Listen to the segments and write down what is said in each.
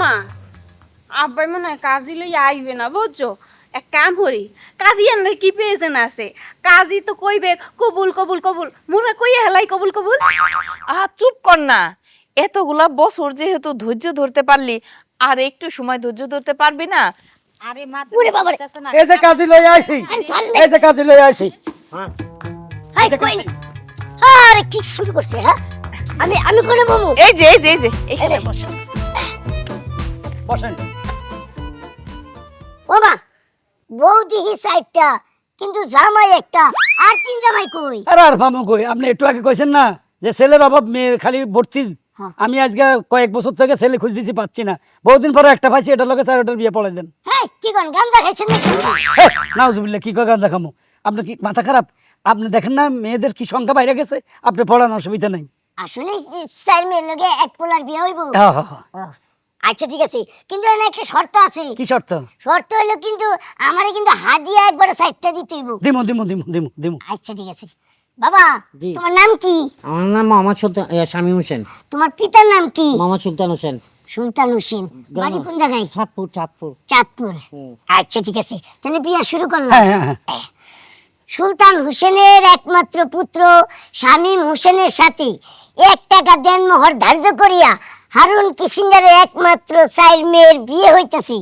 মা আব্বাই মনে হয় কাজী লই আইবে না বুঝছ? এক কাম করি কাজী এনে কি পেয়েছেন আছে? কাজী তো কইবে কবুল কবুল কবুল। মোরা কই হেলাই কবুল কবুল? আহ চুপ কর না। এতগুলা বছর যেহেতু ধৈর্য ধরতে পারলি আর একটু সময় ধৈর্য ধরতে পারবি না? আরে মা ওরে বাবারে। এই যে কাজে লই আইছি। এই যে কাজে লই আইছি। হ্যাঁ। হাই কই আরে কি শুরু করছে হ্যাঁ? আমি আমি করে বমু? এই যে এই যে এই যে এখানে বস। বসেন। বাবা বউ দিহি সাইডটা কিন্তু জামাই একটা আর তিন জামাই কই? আরে আর ভামু কই? আপনি একটু আগে কইছেন না যে ছেলের অভাব মেয়ের খালি ভর্তি। হ্যাঁ। আমি আজকে কয়েক বছর থেকে ছেলে খুঁজ দিছি পাচ্ছি না। বহুদিন পরে একটা পাইছি এটা লোকে চারটার বিয়ে পড়াই দেন। কি কোন গান্দা খাইছেন নাউজুবিল্লাহ কি কয় গাঁজা খামো? আপনি কি মাথা খারাপ? আপনি দেখেন না মেয়েদের কি সংখ্যা বাইরে গেছে? আপনি পড়ানোর অসুবিধা নাই। আসলে চার মেয়ের লগে এক পোলার বিয়ে হইব। হ্যাঁ হ্যাঁ হ্যাঁ। আচ্ছা ঠিক আছে। কিন্তু এখানে একটা শর্ত আছে। কি শর্ত? শর্ত হইল কিন্তু আমারে কিন্তু হাদিয়া একবারে সাইডটা দিতে হইব। দিমু দিমু দিমু দিমু দিমু। আচ্ছা ঠিক আছে। বাবা তোমার নাম কি? আমার নাম মোহাম্মদ সুলতান এ, শামীম হোসেন। তোমার পিতার নাম কি? মোহাম্মদ সুলতান হোসেন। সুলতান হোসেন। বাড়ি কোন জায়গায়? চাঁদপুর চাঁদপুর। চাঁদপুর। আচ্ছা ঠিক আছে। তাহলে বিয়া শুরু করলাম। হ্যাঁ হ্যাঁ হ্যাঁ। সুলতান হোসেনের একমাত্র পুত্র শামীম হোসেনের সাথে এক টাকা দেন মোহর ধার্য করিয়া হারুন কিসিঙ্গারের একমাত্র চার মেয়ের বিয়ে হইতাছি।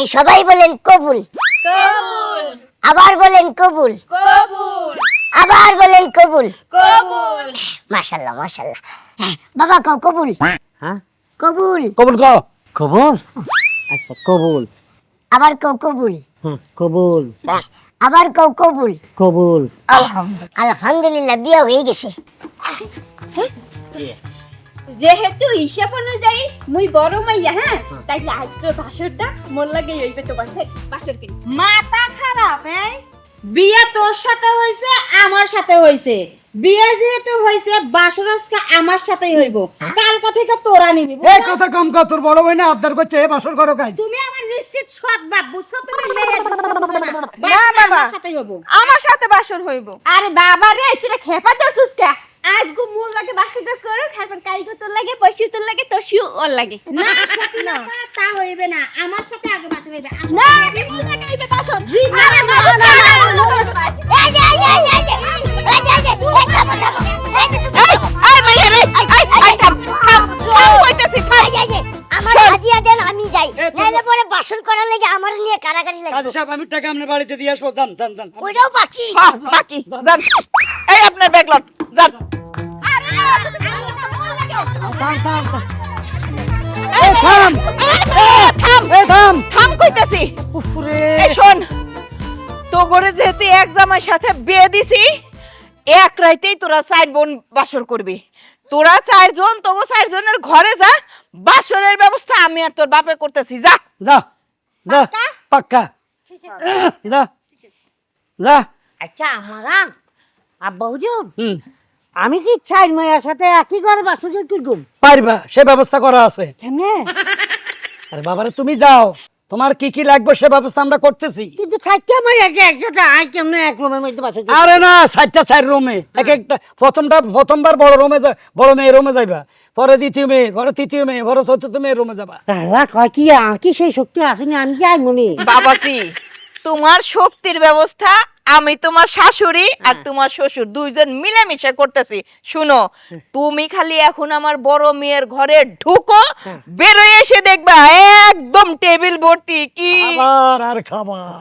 এই সবাই বলেন কবুল। কবুল। আবার বলেন কবুল। কবুল। আবার বলেন কবুল। কবুল। মাশাল্লাহ মাশাল্লাহ। হ্যাঁ, বাবা কও কবুল? হ্যাঁ? কবুল। কবুল কও। কবুল? আচ্ছা কবুল। আবার কও কবুল। হ্যাঁ কবুল। হ্যাঁ, আবার কও কবুল। কবুল। আলহামদুলিল্লাহ বিয়ে হয়ে গেছে। যেহেতু হিসাব অনুযায়ী মুই বড় মাইয়া হ্যাঁ? তাইলে আজকে বাসরটা মোর লাগে হইবে তোমার বাসর কিনে। মাথা খারাপ হ্যাঁ? বিয়ে তোর সাথে হয়েছে আমার সাথে হয়েছে বিয়ে যেহেতু হয়েছে বাসর আজকে আমার সাথেই হইব। কালকা থেকে তোরা নিবি এই কথা কম কর তোর বড় ভাই না আবদার করছে এ বাসর করো কাজ তুমি আমার নিশ্চিত সৎ বাপ বুঝছ? তুমি মেয়ে না। না, বাবা। আমার সাথেই হইব। আমার সাথে বাসর হইব। আরে বাবা রে তুই খেপা তোর সুস্কা আজ গো মোর লাগে বাসরটা করো তারপর কালকে তোর লাগে পয়সা তোর লাগে তসিও ওর লাগে না সত্যি না তা হইবে না আমার সাথে আগে বাসর হইবে না মোর লাগে হইবে বাসর আরে না, না না, না, না না, এই যে, এই যে, এই যে, এই যে, এই যে, এই থামো, থামো। এই যে, এই থামো। মাইয়া রে এই এই থাম থাম থাম কইতাছি থাম এই যে, আমার হাদিয়া দেন আমি যাই নাইলে পরে বাসন করার লাগে আমার নিয়ে কারাকারি কাজী সাহেব আমি টাকা আপনার বাড়িতে দিয়ে আসব যান যান যান ওইটাও বাকি হ্যাঁ বাকি যান এই আপনার ব্যাগলট যান এক রাইতেই তোরা বাসর করবি তোরা চারজন তোগো চারজনের ঘরে যা বাসরের ব্যবস্থা আমি। আর তোর বাপে করতেছি যা যা যা পাক্কা যা আচ্ছা আমার হুম। আমি কি চাই মেয়ের সাথে একই ঘরে কি করব? পারবা সে ব্যবস্থা করা আছে। কেমনে? আরে বাবারে তুমি যাও। তোমার কি কি লাগবে সে ব্যবস্থা আমরা করতেছি। কিন্তু চারটা মেয়ে আছে একসাথে? আই কেমনে এক রুমের মধ্যে করব? আরে না চারটা চার রুমে। এক একটা প্রথমটা প্রথমবার বড় রুমে যা বড় মেয়ে রুমে যাইবা। পরে দ্বিতীয় মেয়ে পরে তৃতীয় মেয়ে পরে চতুর্থ মেয়ে রুমে যাবা। তারা কয় কি আর কি সেই শক্তি আসেনি আমি কি আইমনি বাবাজি তোমার শক্তির ব্যবস্থা আমি তোমার শাশুড়ি আর তোমার শ্বশুর দুইজন মিলেমিশে করতেছি। শুনো তুমি খালি এখন আমার বড় মেয়ের ঘরে ঢুকো বেরোয় এসে দেখবা একদম টেবিল ভর্তি কি খাবার আর খাবার।